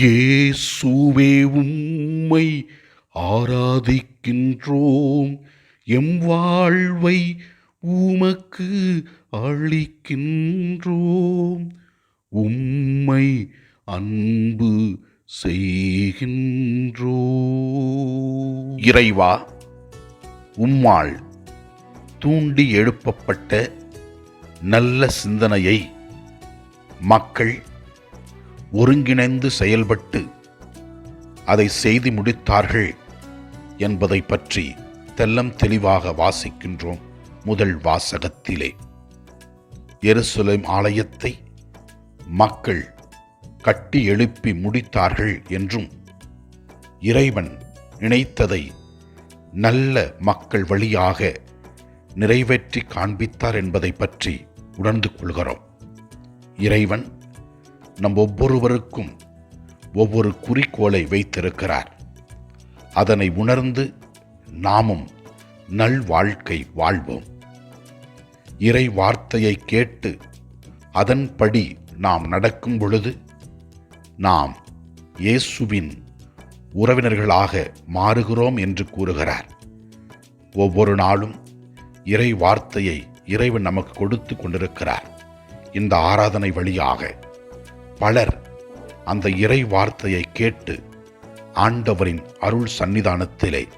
இயேசுவே உம்மை ஆராதிக்கின்றோம். எம் வாழ்வை உமக்கு அளிக்கின்றோம். உம்மை அன்பு செய்கின்றோம். இறைவா உம்மாள் தூண்டி எழுப்பப்பட்ட நல்ல சிந்தனையை மக்கள் ஒருங்கிணைந்து செயல்பட்டு அதை செய்து முடித்தார்கள் என்பதை பற்றி தெல்லம் தெளிவாக வாசிக்கின்றோம் முதல் வாசகத்திலே. எருசலேம் ஆலயத்தை மக்கள் கட்டி எழுப்பி முடித்தார்கள் என்றும் இறைவன் நினைத்ததை நல்ல மக்கள் வழியாக நிறைவேற்றி காண்பித்தார் என்பதை பற்றி உணர்ந்து கொள்கிறோம். இறைவன் நம் ஒவ்வொருவருக்கும் ஒவ்வொரு குறிக்கோளை வைத்திருக்கிறார். அதனை உணர்ந்து நாமும் நல் வாழ்க்கை வாழ்வோம். இறை வார்த்தையை கேட்டு அதன்படி நாம் நடக்கும் பொழுது நாம் இயேசுவின் உறவினர்களாக மாறுகிறோம் என்று கூறுகிறார். ஒவ்வொரு நாளும் இறை வார்த்தையை இறைவன் நமக்கு கொடுத்து கொண்டிருக்கிறார். இந்த ஆராதனை வழியாக பலர் அந்த இறை வார்த்தையை கேட்டு ஆண்டவரின் அருள் சன்னிதானத்திலே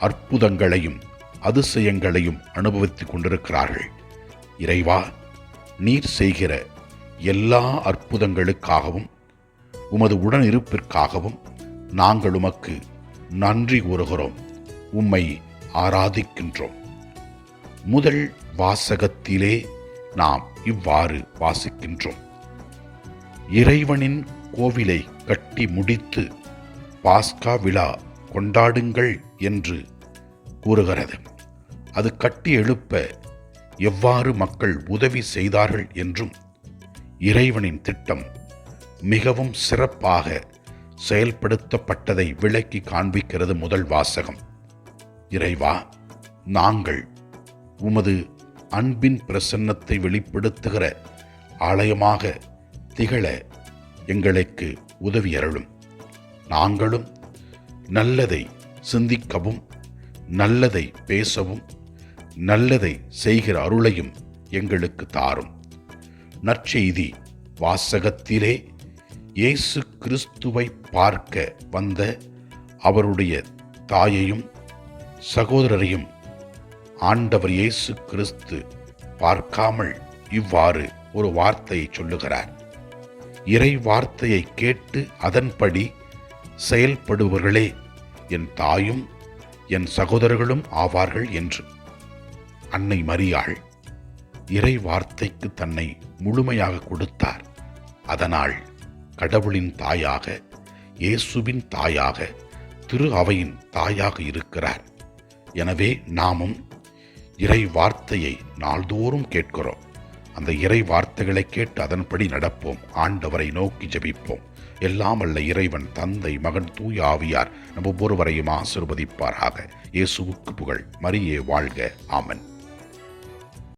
அற்புதங்களையும் அதிசயங்களையும் அனுபவித்துக் கொண்டிருக்கிறார்கள். இறைவா நீர் செய்கிற எல்லா அற்புதங்களுக்காகவும் உமது உடனிருப்பிற்காகவும் நாங்கள் உமக்கு நன்றி கூறுகிறோம். உம்மை ஆராதிக்கின்றோம். முதல் வாசகத்திலே நாம் இவ்வாறு வாசிக்கின்றோம். இறைவனின் கோவிலை கட்டி முடித்து பாஸ்கா விழா கொண்டாடுங்கள் என்று கூறுகிறது. அது கட்டி எழுப்ப எவ்வாறு மக்கள் உதவி செய்தார்கள் என்றும் இறைவனின் திட்டம் மிகவும் சிறப்பாக செயல்படுத்தப்பட்டதை விளக்கி காண்பிக்கிறது முதல் வாசகம். இறைவா நாங்கள் உமது அன்பின் பிரசன்னத்தை வெளிப்படுத்துகிற ஆலயமாக திகழ எங்களுக்கு உதவி அருளும் நாங்களும் நல்லதை சிந்திக்கவும் நல்லதை பேசவும் நல்லதை செய்கிற அருளையும் எங்களுக்கு தாரும். நற்செய்தி வாசகத்திலே இயேசு கிறிஸ்துவை பார்க்க வந்த அவருடைய தாயையும் சகோதரரையும் ஆண்டவர் இயேசு கிறிஸ்து பார்க்காமல் இவ்வாறு ஒரு வார்த்தையை சொல்லுகிறார். இறை வார்த்தையை கேட்டு அதன்படி செயல்படுவர்களே என் தாயும் என் சகோதரர்களும் ஆவார்கள் என்று. அன்னை மரியாள் இறை வார்த்தைக்கு தன்னை முழுமையாக கொடுத்தார். அதனால் கடவுளின் தாயாக இயேசுவின் தாயாக திரு அவையின் தாயாக இருக்கிறார். எனவே நாமும் இறை வார்த்தையை நாள்தோறும் கேட்கிறோம். அந்த இறை வார்த்தைகளை கேட்டு அதன்படி நடப்போம். ஆண்டவரை நோக்கி ஜெபிப்போம். எல்லாம் அல்ல இறைவன் தந்தை மகன் தூய ஆவியார் நம் ஒவ்வொருவரையும் ஆசிர்வதிப்பாராக. இயேசுவுக்கு புகழ். மரியே வாழ்க. ஆமன்.